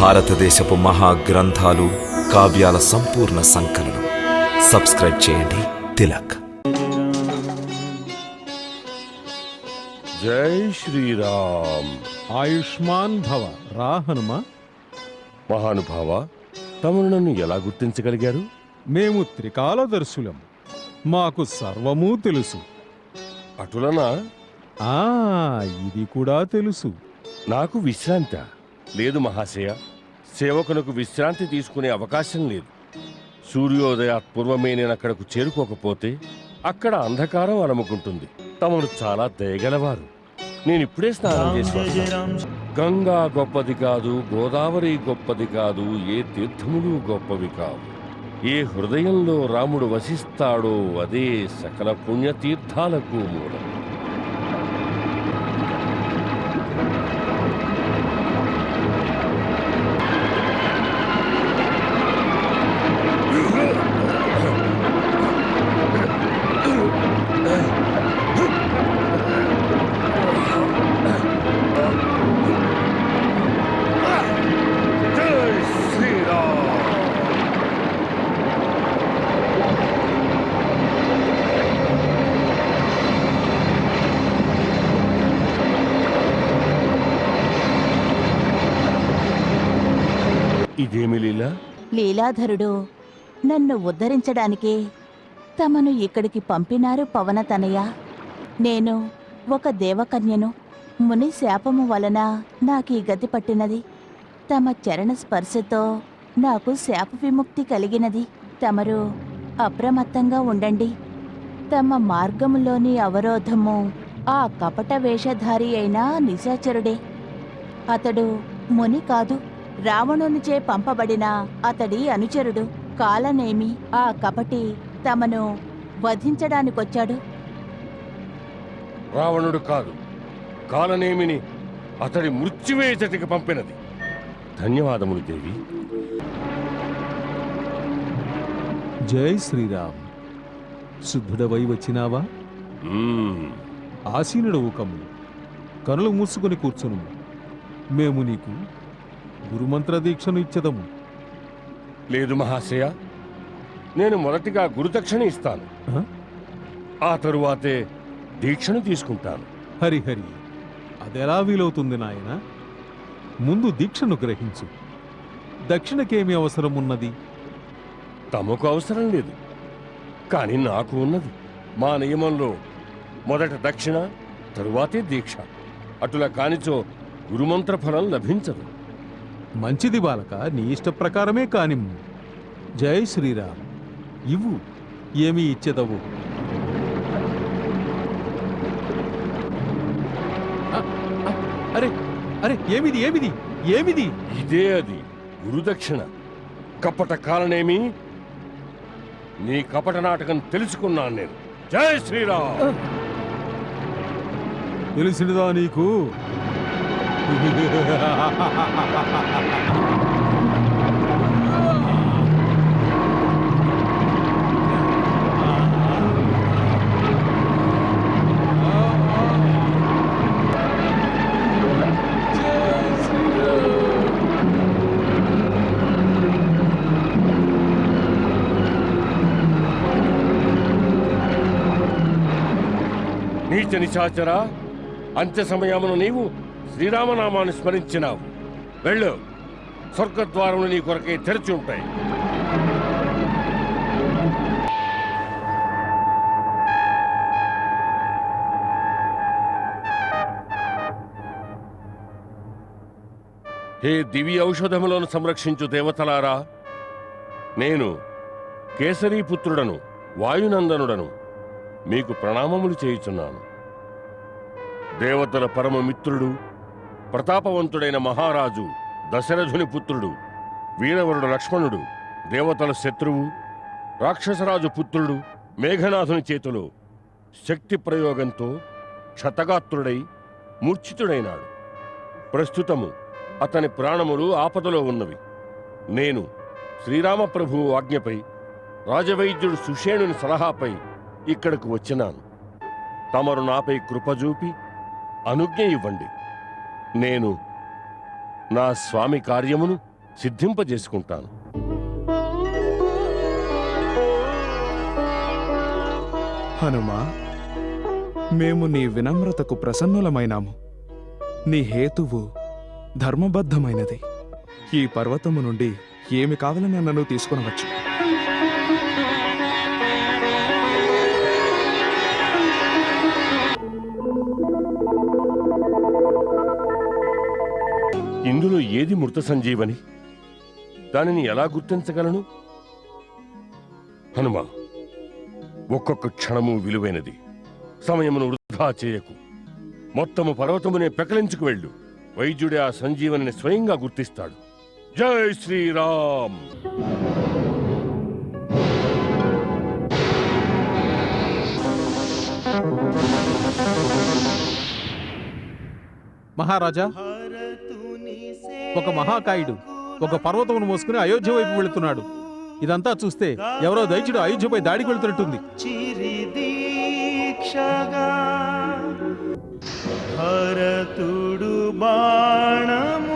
భారతదేశపు మహాగ్రంథాలు కావ్యాల సంపూర్ణ సంకలనం. సబ్స్క్రైబ్ చేయండి. తిలక్. జై శ్రీరామ్. ఆయుష్మాన్ భవ. రా హనుమ. మహానుభావ తమను నన్ను ఎలా గుర్తించగలిగారు? మేము త్రికాలదర్శులం. మాకు సర్వమూ తెలుసు. అటులనా? ఆ ఇది కూడా తెలుసు. నాకు విశ్రాంత. లేదు మహాశయ. సేవకునకు విశ్రాంతి తీసుకునే అవకాశం లేదు. సూర్యోదయ పూర్వమే నేను అక్కడకు చేరుకోకపోతే అక్కడ అంధకారం అలముకుంటుంది. తమను చాలా దయగలవారు. నేను ఇప్పుడే స్నానం చేసి వస్తాను. గంగా గొప్పది కాదు గోదావరి గొప్పది కాదు ఏ తీర్థములు గొప్పవి కావు. ఏ హృదయంలో రాముడు వసిస్తాడో అదే సకల పుణ్యతీర్థాలకు మూలం. ఇదేమి లీలా? లీలాధరుడు నన్ను ఉద్ధరించడానికే తమను ఇక్కడికి పంపినారు పవనతనయ నేను ఒక దేవకన్యను ముని శాపము వలన నాకీ గతి పట్టినది. తమ చరణ స్పర్శతో నాకు శాప విముక్తి కలిగినది. తమరు అప్రమత్తంగా ఉండండి. తమ మార్గములోని అవరోధము ఆ కపట వేషధారి అయిన నిశాచరుడే. అతడు ముని కాదు. రావణునిచే పంపబడిన అతడి అనుచరుడు కాలనేమి ఆ కపటి తమను వధించడానికొచ్చాడు? రావణుడు కాదు కాలనేమిని అతడి మృత్యువేచటికి పంపినది. ధన్యవాదములు దేవి. జై శ్రీరామ్. శుద్ధుడవై వచ్చినావా. ఆసీనుడవు కమ్ము. కనులు మూసుకొని కూర్చును మేము నీకు గురుమంత్ర దీక్షను ఇచ్చదము. లేదు మహాశయ నేను మొదటిగా గురుదక్షిణ ఇస్తాను. ఆ? తరువాతే దీక్షను తీసుకుంటాను. హరిహరి అదెలా వీలవుతుంది నాయన? ముందు దీక్షను గ్రహించు. దక్షిణకేమి అవసరమున్నది? తమకు అవసరం లేదు. కానీ నాకు ఉన్నది. మా నియమంలో మొదట దక్షిణ తరువాతే దీక్ష. అటులా కానిచో గురుమంత్ర ఫలం లభించదు. మంచిది బాలక నీ ఇష్ట ప్రకారమే కానిమ్ము. జై శ్రీరామ్. ఇవ్వు ఏమి ఇచ్చెదవు. అరే అరే ఏమిది ఏమిది ఏమిది? ఇదే అది గురుదక్షిణ. కపట కాలనేమి నీ కపట నాటకం తెలుసుకున్నాను నేను. జై శ్రీరామ్! తెలిసినదా నీకు? నీచ నిశాచరా అంత్య సమయమును నీవు శ్రీరామనామాన్ని స్మరించినావు. వెళ్ళు. స్వర్గద్వారములు నీ కొరకే తెరిచి ఉంటాయి. హే దివ్య ఔషధములను సంరక్షించు దేవతలారా నేను కేసరీపుత్రుడను వాయునందనుడను మీకు ప్రణామములు చేయుచున్నాను. దేవతల పరమమిత్రుడు ప్రతాపవంతుడైన మహారాజు దశరథుని పుత్రుడు వీరవరుడు లక్ష్మణుడు దేవతల శత్రువు రాక్షసరాజు పుత్రుడు మేఘనాథుని చేతిలో శక్తి ప్రయోగంతో క్షతగాత్రుడై మూర్ఛితుడైనాడు. ప్రస్తుతము అతని ప్రాణములు ఆపదలో ఉన్నవి. నేను శ్రీరామప్రభువు ఆజ్ఞపై రాజవైద్యుడు సుషేణుని సలహాపై ఇక్కడకు వచ్చినాను. తమరు నాపై కృపజూపి అనుజ్ఞ ఇవ్వండి. నేను నా స్వామి కార్యమును సిద్ధింపజేసుకుంటాను. హనుమా మేము నీ వినమ్రతకు ప్రసన్నులమైనాము. నీ హేతువు ధర్మబద్ధమైనది. ఈ పర్వతము నుండి ఏమి కావాలని నన్ను తీసుకునవచ్చు. ఇందులో ఏది మృత సంజీవని? దానిని ఎలా గుర్తించగలను? హనుమా ఒక్కొక్క క్షణము విలువైనది. సమయమును వృధా చేయకు. మొత్తము పర్వతమునే పెకలించుకు వెళ్ళు. వైద్యుడే ఆ సంజీవనిని స్వయంగా గుర్తిస్తాడు. జై శ్రీరామ్! మహారాజా ఒక మహాకాయుడు ఒక పర్వతమును మోసుకుని అయోధ్య వైపు వెళుతున్నాడు. ఇదంతా చూస్తే ఎవరో దైత్యుడు అయోధ్యపై దాడికి వెళుతున్నట్టుంది. భరతుడు బాణము